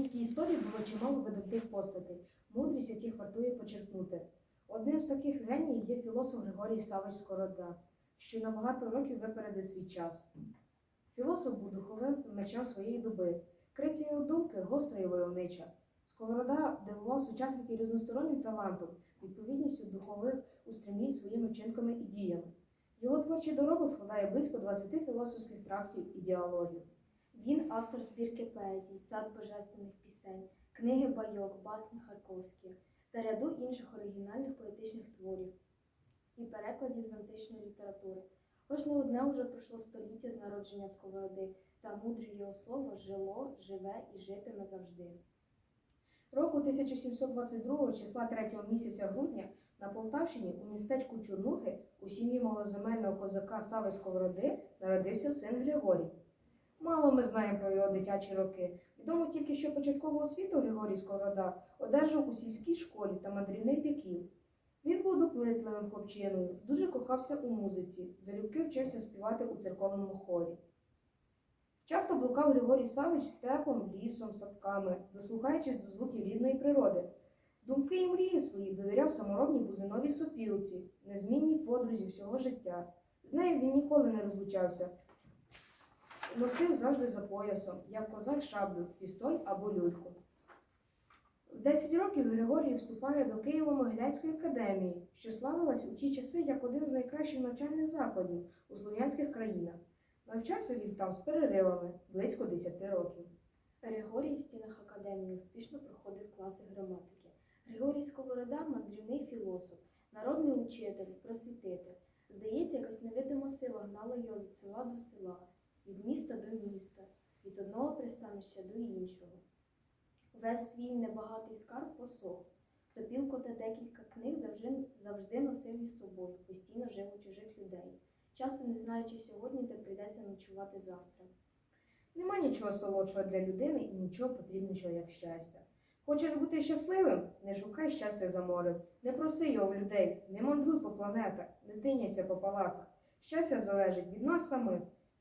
українській історії було чимало видатних постатей, мудрість яких вартує почерпнути. Одним з таких геніїв є філософ Григорій Савич Скорода, що на багато років випередив свій час. Філософ був духовим мечем своєї доби. Криця його думки гостра і войовнича. Сковорода дивував сучасників різностороннім талантом, відповідністю духових устремлінь своїми вчинками і діями. Його творчий доробок складає близько 20 філософських трактів і діалогів. Він автор збірки поезій, сад божественних пісень, книги байок, басні Харковські та ряду інших оригінальних поетичних творів і перекладів з античної літератури. Хоч не одне уже пройшло століття з народження сковороди, та мудре його слово жило, живе і жити назавжди. Року 1722 числа 3 місяця грудня на Полтавщині у містечку Чорнухи у сім'ї малоземельного козака Сави Сковороди народився син Григорій. Мало ми знаємо про його дитячі роки. Відомо тільки, що початкову освіту Григорій Сковорода одержав у сільській школі та мандрівних віків. Він був доплитливим хлопчиною, дуже кохався у музиці, залюбки вчився співати у церковному хорі. Часто блукав Григорій Савич степом, лісом, садками, дослухаючись до звуків рідної природи. Думки і мрії свої довіряв саморобній бузиновій сопілці, незмінній подрузі всього життя. З нею він ніколи не розлучався. Носив завжди за поясом, як козак шаблю, пістоль або люльку. В 10 років Григорій вступає до Києво-Могилянської академії, що славилась у ті часи як один з найкращих навчальних закладів у слов'янських країнах. Навчався він там з переривами близько 10 років. Григорій в стінах академії успішно проходив класи граматики. Григорій Сковорода мандрівний філософ, народний учитель, просвітитель. Здається, якась невидима сила гнала його від села до села, від міста до міста, від одного пристанища до іншого. Весь свій небагатий скарб посох. Сопілку та декілька книг завжди, завжди носив із собою, постійно жив у чужих людей, часто не знаючи сьогодні, де прийдеться ночувати завтра. Нема нічого солодшого для людини і нічого потрібнішого, як щастя. Хочеш бути щасливим? Не шукай щастя за морем, не проси його в людей, не мандруй по планетах, не тиняйся по палацах. Щастя залежить від нас самих.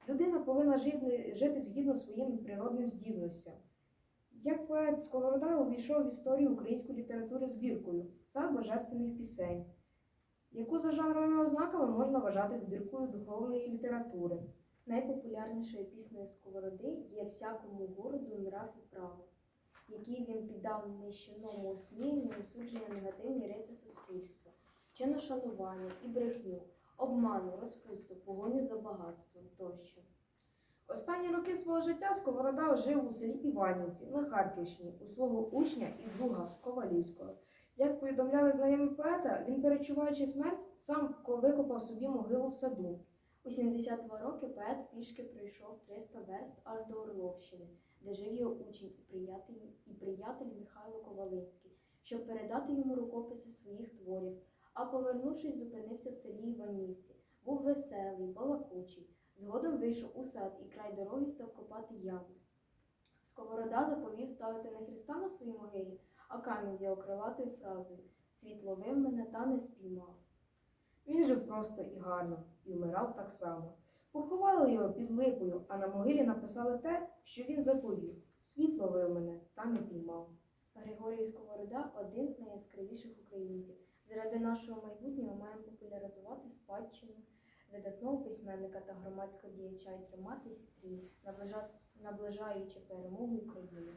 Людина повинна жити, жити згідно своїм природним здібностям. Як поет Сковорода увійшов в історію української літератури збіркою Сад божественних пісень, яку за жанровими ознаками можна вважати збіркою духовної літератури. Найпопулярнішою піснею Сковороди є всякому городу нрав і право, який він піддав нищівному осміянню осудження негативні риси суспільства, чинно шанування і брехню, обману, розпусту, погоню за багатством тощо. Останні роки свого життя Сковорода жив у селі Іванівці на Харківщині у свого учня і друга Ковалівського. Як повідомляли знайомі поета, він, перечуваючи смерть, сам викопав собі могилу в саду. У 72 роки поет пішки пройшов 300 верст аж до Орловщини, де жив його учень і приятель, і приятель Михайло Ковалинський, щоб передати йому рукописи своїх творів, а повернувшись, зупинився в селі Іванівці. Був веселий, балакучий. Згодом вийшов у сад і край дороги став копати яму. Сковорода заповів ставити не Христа на своїй могилі, а камінь з його крилатою фразою Світ ловив мене та не спіймав. Він жив просто і гарно, і вмирав так само. Поховали його під липою, а на могилі написали те, що він заповів. Світ ловив мене та не піймав. Григорій Сковорода один з найяскравіших українців. Заради нашого майбутнього маємо популяризувати спадщину видатного письменника та громадського діяча і тримати стрій, наближаючи перемогу України.